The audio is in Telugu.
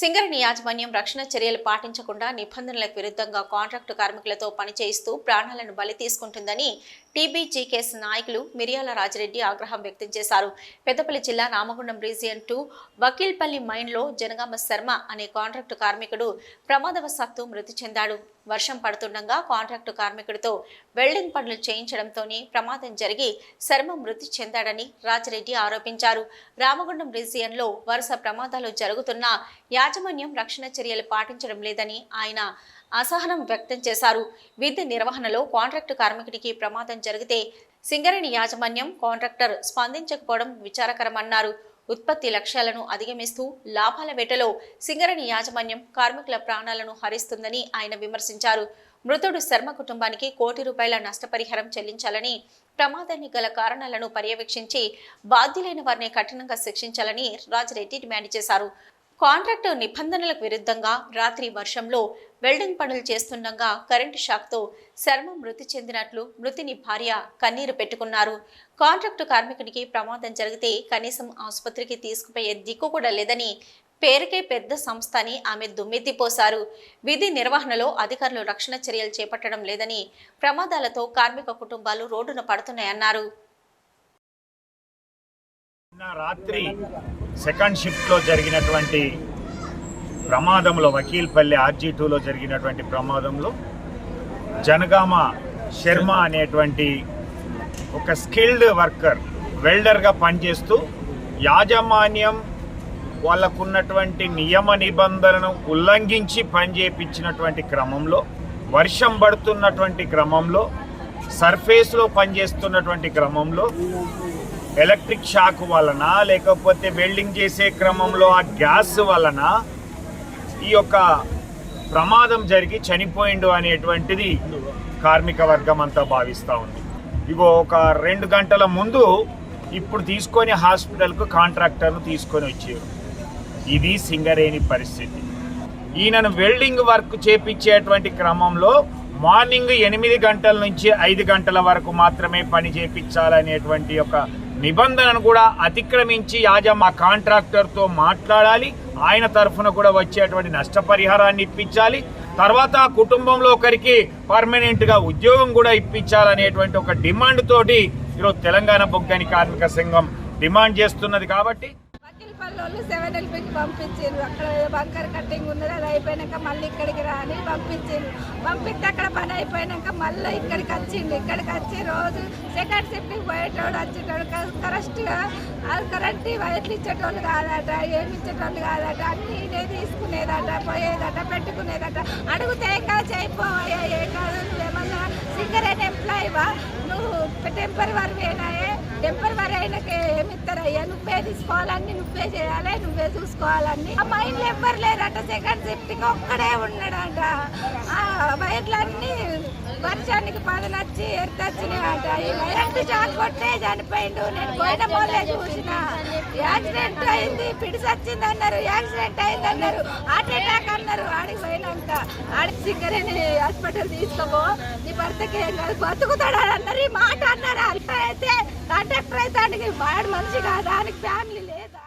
సింగరేణి యాజమాన్యం రక్షణ చర్యలు పాటించకుండా నిబంధనలకు విరుద్ధంగా కాంట్రాక్టు కార్మికులతో పనిచేయిస్తూ ప్రాణాలను బలి తీసుకుంటుందని టీబీజీకేఎస్ నాయకులు మిరియాల రాజిరెడ్డి ఆగ్రహం వ్యక్తం చేశారు. పెద్దపల్లి జిల్లా రామగుండం రీజియన్ టూ వకీల్పల్లి మైన్లో జనగామ శర్మ అనే కాంట్రాక్టు కార్మికుడు ప్రమాదవశాత్తు మృతి చెందాడు. వర్షం పడుతుండగా కాంట్రాక్టు కార్మికుడితో వెల్డింగ్ పనులు చేయించడంతోనే ప్రమాదం జరిగి శర్మ మృతి చెందాడని రాజరెడ్డి ఆరోపించారు. రామగుండం రీజియన్లో వరుస ప్రమాదాలు జరుగుతున్నా యాజమాన్యం రక్షణ చర్యలు పాటించడం లేదని ఆయన అసహనం వ్యక్తం చేశారు. విద్య నిర్వహణలో కాంట్రాక్టు కార్మికుడికి ప్రమాదం జరిగితే సింగరేణి యాజమాన్యం కాంట్రాక్టర్ స్పందించకపోవడం విచారకరమన్నారు. ఉత్పత్తి లక్ష్యాలను అధిగమిస్తూ లాభాల వేటలో సింగరణి యాజమాన్యం కార్మికుల ప్రాణాలను హరిస్తుందని ఆయన విమర్శించారు. మృతుడు శర్మ కుటుంబానికి కోటి రూపాయల నష్టపరిహారం చెల్లించాలని ప్రమాదాన్ని గల కారణాలను పర్యవేక్షించి బాధ్యులైన వారిని కఠినంగా శిక్షించాలని రాజిరెడ్డి డిమాండ్ చేశారు. కాంట్రాక్టు నిబంధనలకు విరుద్ధంగా రాత్రి వర్షంలో వెల్డింగ్ పనులు చేస్తుండగా కరెంటు షాక్తో శర్మ మృతి చెందినట్లు మృతిని భార్య కన్నీరు పెట్టుకున్నారు. కాంట్రాక్టు కార్మికునికి ప్రమాదం జరిగితే కనీసం ఆసుపత్రికి తీసుకుపోయే దిక్కు కూడా లేదని పేరుకే పెద్ద సంస్థ అని ఆమె దుమ్మెత్తిపోశారు విధి నిర్వహణలో అధికారులు రక్షణ చర్యలు చేపట్టడం లేదని ప్రమాదాలతో కార్మిక కుటుంబాలు రోడ్డున పడుతున్నాయన్నారు. నిన్న రాత్రి సెకండ్ షిఫ్ట్లో జరిగినటువంటి ప్రమాదంలో వకీల్పల్లి ఆర్జీ టూలో జరిగినటువంటి ప్రమాదంలో జనగామ శర్మ అనేటువంటి ఒక స్కిల్డ్ వర్కర్ వెల్డర్గా పనిచేస్తూ యాజమాన్యం వాళ్ళకున్నటువంటి నియమ నిబంధనను ఉల్లంఘించి పనిచేయించినటువంటి క్రమంలో వర్షం పడుతున్నటువంటి క్రమంలో సర్ఫేస్లో పనిచేస్తున్నటువంటి క్రమంలో ఎలక్ట్రిక్ షాక్ వలన లేకపోతే వెల్డింగ్ చేసే క్రమంలో ఆ గ్యాస్ వలన ఈ యొక్క ప్రమాదం జరిగి చనిపోయిండు అనేటువంటిది కార్మిక వర్గం అంతా భావిస్తూ ఉంది. ఇగో ఒక రెండు గంటల ముందు ఇప్పుడు తీసుకొని హాస్పిటల్కు కాంట్రాక్టర్ను తీసుకొని వచ్చారు. ఇది సింగరేణి పరిస్థితి. ఈయనను వెల్డింగ్ వర్క్ చేపించేటువంటి క్రమంలో మార్నింగ్ ఎనిమిది గంటల నుంచి ఐదు గంటల వరకు మాత్రమే పని చేపించాలనేటువంటి ఒక నిబంధనను కూడా అతిక్రమించి యాజమ్మ కాంట్రాక్టర్తో మాట్లాడాలి. ఆయన తరఫున కూడా వచ్చేటువంటి నష్టపరిహారాన్ని ఇప్పించాలి. తర్వాత ఆ కుటుంబంలో ఒకరికి పర్మనెంట్గా ఉద్యోగం కూడా ఇప్పించాలనేటువంటి ఒక డిమాండ్ తోటి ఈరోజు తెలంగాణ బొగ్గని కార్మిక సంఘం డిమాండ్ చేస్తున్నది కాబట్టి వాళ్ళు సెవెన్ ఎల్పీకి పంపించారు అక్కడ బంకర్ కట్టింగ్ ఉన్నది అది అయిపోయినాక మళ్ళీ ఇక్కడికి రాని పంపించారు పంపిస్తే అక్కడ పని అయిపోయినాక మళ్ళీ ఇక్కడికి వచ్చిండు. ఇక్కడికి వచ్చి రోజు సెకండ్ షిఫ్ట్కి పోయేటోడు వచ్చేటోడు కరెక్ట్గా అది కరెక్ట్ వైర్లు ఇచ్చేటోళ్ళు కాదట ఏమి ఇచ్చేటోళ్ళు కాదట అన్నీ ఇదే తీసుకునేదట పోయేదట పెట్టుకునేదట. అడిగితే ఎక్కడ చేయిపోవయ్యా ఏ కాదు ఏమన్నా సింగరేట్ ఎంప్లాయీవా? నువ్వు టెంపరీ వరవేనాయే టెంపర్ వర అయినకి ఏమి ఇస్తారయ్యా నువ్వే తీసుకోవాలని నువ్వే చేయాలి నువ్వే చూసుకోవాలని ఆ మైండ్లో ఎవ్వరు లేరట. సెకండ్ షిఫ్ట్కి ఒక్కడే ఉన్నాడట. ఆ వైర్లన్నీ వర్షానికి పదనచ్చి ఎత్తచ్చినాయట ఈ షాక్ కొట్టే చనిపోయిండు. నేను పోయిన పోలే చూసిన. యాక్సిడెంట్ అయింది పిడిసి వచ్చింది అన్నారు యాక్సిడెంట్ అయింది అన్నారు హార్ట్ అటాక్ అన్నారు. ఆడికి పోయినాక ఆడికి సింగరేణి హాస్పిటల్ తీసుకోబో నీ భర్తకి ఏం కాదు బతుకుతాడు అన్నారు. ఈ మాట అన్నారు అయితే కాంట్రాక్టర్ అయితే వాడు మనిషి కాదు? దానికి ఫ్యామిలీ లేదు?